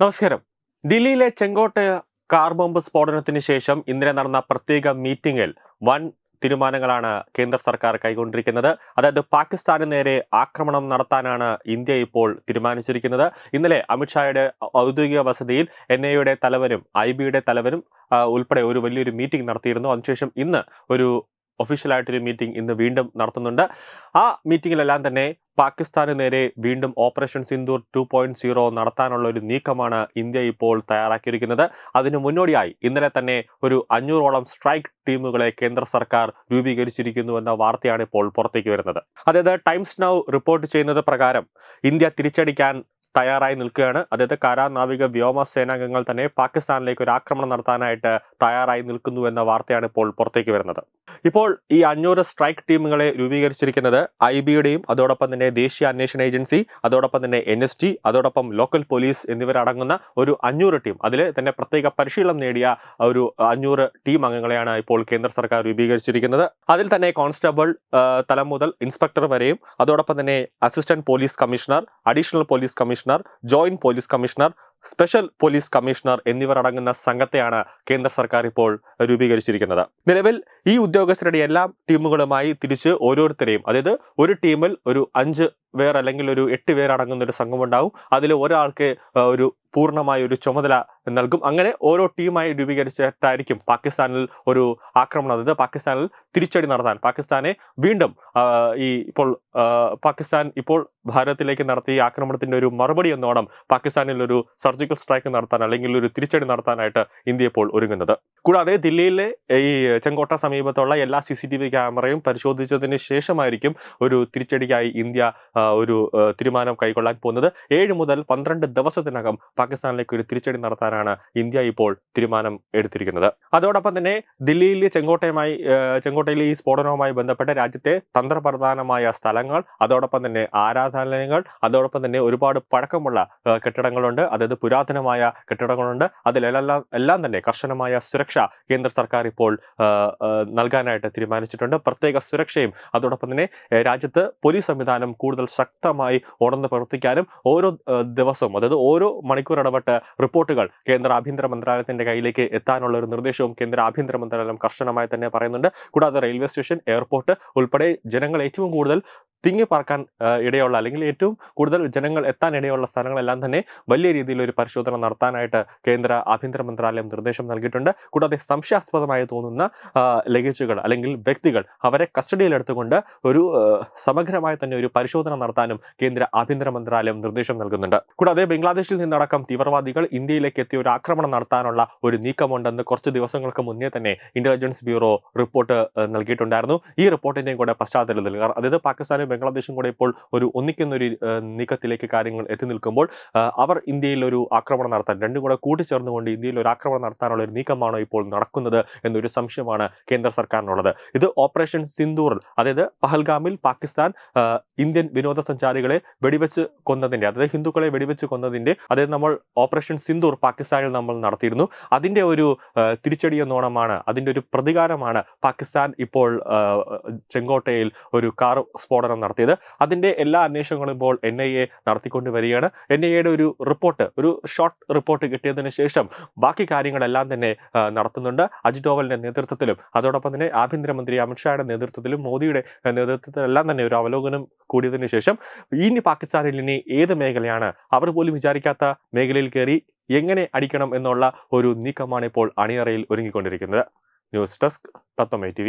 നമസ്കാരം. ദില്ലിയിലെ ചെങ്കോട്ട car bomb സ്ഫോടനത്തിന് ശേഷം ഇന്നലെ നടന്ന പ്രത്യേക മീറ്റിംഗിൽ വൻ തീരുമാനങ്ങളാണ് കേന്ദ്ര സർക്കാർ കൈകൊണ്ടിരിക്കുന്നത് അതായത് പാകിസ്ഥാന് നേരെ ആക്രമണം നടത്താനാണ് ഇന്ത്യ ഇപ്പോൾ തീരുമാനിച്ചിരിക്കുന്നത്. ഇന്നലെ അമിത്ഷായുടെ ഔദ്യോഗിക വസതിയിൽ എൻ തലവനും ഐ തലവനും ഉൾപ്പെടെ ഒരു വലിയൊരു മീറ്റിംഗ് നടത്തിയിരുന്നു. അതിനുശേഷം ഇന്ന് ഒരു ഒഫീഷ്യലായിട്ടൊരു മീറ്റിംഗ് ഇന്ന് വീണ്ടും നടത്തുന്നുണ്ട്. ആ മീറ്റിങ്ങിലെല്ലാം തന്നെ പാകിസ്ഥാന് നേരെ വീണ്ടും operation Sindoor two point zero നടത്താനുള്ള ഒരു നീക്കമാണ് ഇന്ത്യ ഇപ്പോൾ തയ്യാറാക്കിയിരിക്കുന്നത്. അതിനു മുന്നോടിയായി ഇന്നലെ തന്നെ ഒരു അഞ്ഞൂറോളം സ്ട്രൈക്ക് ടീമുകളെ കേന്ദ്ര സർക്കാർ രൂപീകരിച്ചിരിക്കുന്നു എന്ന വാർത്തയാണ് ഇപ്പോൾ പുറത്തേക്ക് വരുന്നത്. അതായത് ടൈംസ് നൗ റിപ്പോർട്ട് ചെയ്യുന്നത് പ്രകാരം ഇന്ത്യ തിരിച്ചടിക്കാൻ തയ്യാറായി നിൽക്കുകയാണ്. അതായത് കര നാവിക വ്യോമ സേനാംഗങ്ങൾ തന്നെ പാകിസ്ഥാനിലേക്ക് ഒരു ആക്രമണം നടത്താനായിട്ട് തയ്യാറായി നിൽക്കുന്നു എന്ന വാർത്തയാണ് ഇപ്പോൾ പുറത്തേക്ക് വരുന്നത്. ഇപ്പോൾ ഈ അഞ്ഞൂറ് സ്ട്രൈക്ക് ടീമുകളെ രൂപീകരിച്ചിരിക്കുന്നത് ഐ ബിയുടെയും അതോടൊപ്പം തന്നെ ദേശീയ അന്വേഷണ ഏജൻസി അതോടൊപ്പം തന്നെ എൻ എസ് ടി അതോടൊപ്പം ലോക്കൽ പോലീസ് എന്നിവരടങ്ങുന്ന ഒരു അഞ്ഞൂറ് ടീം. അതിൽ തന്നെ പ്രത്യേക പരിശീലനം നേടിയ ഒരു അഞ്ഞൂറ് ടീം അംഗങ്ങളെയാണ് ഇപ്പോൾ കേന്ദ്ര സർക്കാർ രൂപീകരിച്ചിരിക്കുന്നത്. അതിൽ തന്നെ കോൺസ്റ്റബിൾ തലം മുതൽ ഇൻസ്പെക്ടർ വരെയും അതോടൊപ്പം തന്നെ assistant police commissioner additional police commissioner joint police commissioner special police commissioner എന്നിവർ അടങ്ങുന്ന സംഘത്തെയാണ് കേന്ദ്ര സർക്കാർ ഇപ്പോൾ രൂപീകരിച്ചിരിക്കുന്നത്. നിലവിൽ ഈ ഉദ്യോഗസ്ഥരുടെ എല്ലാ ടീമുകളുമായി തിരിച്ച് ഓരോരുത്തരെയും അതായത് ഒരു ടീമിൽ ഒരു അഞ്ച് പേർ അല്ലെങ്കിൽ ഒരു എട്ട് പേർ അടങ്ങുന്ന ഒരു സംഘമുണ്ടാവും. അതിൽ ഒരാൾക്ക് ഒരു പൂർണമായ ഒരു ചുമതല നൽകും. അങ്ങനെ ഓരോ ടീമായി രൂപീകരിച്ചിട്ടായിരിക്കും പാകിസ്ഥാനിൽ ഒരു ആക്രമണം അതായത് പാകിസ്ഥാനിൽ തിരിച്ചടി നടത്താൻ പാകിസ്ഥാനെ വീണ്ടും ഈ ഇപ്പോൾ പാകിസ്ഥാൻ ഇപ്പോൾ ഭാരതത്തിലേക്ക് നടത്തിയ ഈ ആക്രമണത്തിന്റെ ഒരു മറുപടി എന്നോണം പാകിസ്ഥാനിൽ ഒരു സർജിക്കൽ സ്ട്രൈക്ക് നടത്താൻ അല്ലെങ്കിൽ ഒരു തിരിച്ചടി നടത്താനായിട്ട് ഇന്ത്യ ഇപ്പോൾ ഒരുങ്ങുന്നത്. കൂടാതെ ദില്ലിയിലെ ഈ ചെങ്കോട്ട സമീപത്തുള്ള എല്ലാ സി സി ടി വി ക്യാമറയും പരിശോധിച്ചതിന് ശേഷമായിരിക്കും ഒരു തിരിച്ചടിക്കായി ഇന്ത്യ ഒരു തീരുമാനം കൈക്കൊള്ളാൻ പോകുന്നത്. ഏഴ് മുതൽ പന്ത്രണ്ട് ദിവസത്തിനകം പാകിസ്ഥാനിലേക്ക് ഒരു തിരിച്ചടി നടത്താനാണ് ഇന്ത്യ ഇപ്പോൾ തീരുമാനം എടുത്തിരിക്കുന്നത്. അതോടൊപ്പം തന്നെ ദില്ലിയിലെ ചെങ്കോട്ടയുമായി ചെങ്കോട്ടയിലെ ഈ സ്ഫോടനവുമായി ബന്ധപ്പെട്ട രാജ്യത്തെ തന്ത്രപ്രധാനമായ സ്ഥലങ്ങൾ അതോടൊപ്പം തന്നെ ആരാധനാലയങ്ങൾ അതോടൊപ്പം തന്നെ ഒരുപാട് പഴക്കമുള്ള കെട്ടിടങ്ങളുണ്ട്. അതായത് പുരാതനമായ കെട്ടിടങ്ങളുണ്ട്. അതിലെല്ലാം എല്ലാം തന്നെ കർശനമായ സുരക്ഷ കേന്ദ്ര സർക്കാർ ഇപ്പോൾ നൽകാനായിട്ട് തീരുമാനിച്ചിട്ടുണ്ട്. പ്രത്യേക സുരക്ഷയും അതോടൊപ്പം തന്നെ രാജ്യത്ത് പോലീസ് സംവിധാനം കൂടുതൽ ശക്തമായി ഉണർന്ന് പ്രവർത്തിക്കാനും ഓരോ ദിവസവും അതായത് ഓരോ മണിക്കൂർ ഇടപെട്ട് റിപ്പോർട്ടുകൾ കേന്ദ്ര ആഭ്യന്തര മന്ത്രാലയത്തിന്റെ കയ്യിലേക്ക് എത്താനുള്ള ഒരു നിർദ്ദേശവും കേന്ദ്ര ആഭ്യന്തര മന്ത്രാലയം കർശനമായി തന്നെ പറയുന്നുണ്ട്. കൂടാതെ റെയിൽവേ സ്റ്റേഷൻ എയർപോർട്ട് ഉൾപ്പെടെ ജനങ്ങൾ ഏറ്റവും കൂടുതൽ തിങ്ങി പാർക്കാൻ ഇടയുള്ള അല്ലെങ്കിൽ ഏറ്റവും കൂടുതൽ ജനങ്ങൾ എത്താൻ ഇടയുള്ള സ്ഥലങ്ങളെല്ലാം തന്നെ വലിയ രീതിയിൽ ഒരു പരിശോധന നടത്താനായിട്ട് കേന്ദ്ര ആഭ്യന്തര മന്ത്രാലയം നിർദ്ദേശം നൽകിയിട്ടുണ്ട്. കൂടാതെ സംശയാസ്പദമായി തോന്നുന്ന ലഗേജുകൾ അല്ലെങ്കിൽ വ്യക്തികൾ അവരെ കസ്റ്റഡിയിലെടുത്തുകൊണ്ട് ഒരു സമഗ്രമായി തന്നെ ഒരു പരിശോധന നടത്താനും കേന്ദ്ര ആഭ്യന്തര മന്ത്രാലയം നിർദ്ദേശം നൽകുന്നുണ്ട്. കൂടാതെ ബംഗ്ലാദേശിൽ നിന്നടക്കം തീവ്രവാദികൾ ഇന്ത്യയിലേക്ക് എത്തിയ ഒരു ആക്രമണം നടത്താനുള്ള ഒരു നീക്കമുണ്ടെന്ന് കുറച്ച് ദിവസങ്ങൾക്ക് മുന്നേ തന്നെ ഇന്റലിജൻസ് ബ്യൂറോ റിപ്പോർട്ട് നൽകിയിട്ടുണ്ടായിരുന്നു. ഈ റിപ്പോർട്ടിന്റെയും കൂടെ പശ്ചാത്തലത്തിൽ അതായത് പാകിസ്ഥാനും ബംഗ്ലാദേശും കൂടെ ഇപ്പോൾ ഒരു ഒന്നിക്കുന്ന ഒരു നീക്കത്തിലേക്ക് കാര്യങ്ങൾ എത്തി നിൽക്കുമ്പോൾ അവർ ഇന്ത്യയിൽ ഒരു ആക്രമണം നടത്താൻ രണ്ടും കൂടെ കൂട്ടിച്ചേർന്നുകൊണ്ട് ഇന്ത്യയിൽ ഒരു ആക്രമണം നടത്താനുള്ള ഒരു നീക്കമാണോ ഇപ്പോൾ നടക്കുന്നത് എന്നൊരു സംശയമാണ് കേന്ദ്ര സർക്കാരിനുള്ളത്. ഇത് ഓപ്പറേഷൻ സിന്ദൂറിൽ അതായത് പഹൽഗാമിൽ പാകിസ്ഥാൻ ഇന്ത്യൻ വിനോദസഞ്ചാരികളെ വെടിവെച്ച് കൊന്നതിന്റെ അതായത് ഹിന്ദുക്കളെ വെടിവെച്ച് കൊന്നതിന്റെ അതായത് നമ്മൾ ഓപ്പറേഷൻ സിന്ദൂർ പാകിസ്ഥാനിൽ നമ്മൾ നടത്തിയിരുന്നു. അതിന്റെ ഒരു തിരിച്ചടി എന്നോണമാണ് അതിന്റെ ഒരു പ്രതികാരമാണ് പാകിസ്ഥാൻ ഇപ്പോൾ ചെങ്കോട്ടയിൽ ഒരു കാർ സ്ഫോടനം നടത്തിയത്. അതിന്റെ എല്ലാ അന്വേഷണങ്ങളും ഇപ്പോൾ എൻ ഐ എ നടത്തിക്കൊണ്ട് വരികയാണ്. എൻ ഐ എയുടെ ഒരു റിപ്പോർട്ട് ഒരു ഷോർട്ട് റിപ്പോർട്ട് കിട്ടിയതിന് ശേഷം ബാക്കി കാര്യങ്ങളെല്ലാം തന്നെ നടത്തുന്നുണ്ട്. അജിത് ഡോവലിന്റെ നേതൃത്വത്തിലും അതോടൊപ്പം തന്നെ ആഭ്യന്തരമന്ത്രി അമിത്ഷായുടെ നേതൃത്വത്തിലും മോദിയുടെ നേതൃത്വത്തിലെല്ലാം തന്നെ ഒരു അവലോകനം കൂടിയതിന് ശേഷം ഇനി പാകിസ്ഥാനിൽ ഇനി ഏത് മേഖലയാണ്? അവർ പോലും വിചാരിക്കാത്ത മേഖലയിൽ കയറി എങ്ങനെ അടിക്കണം എന്നുള്ള ഒരു നീക്കമാണ് ഇപ്പോൾ അണിയറയിൽ ഒരുങ്ങിക്കൊണ്ടിരിക്കുന്നത്. ന്യൂസ് ഡെസ്ക് തത്വമേ ടി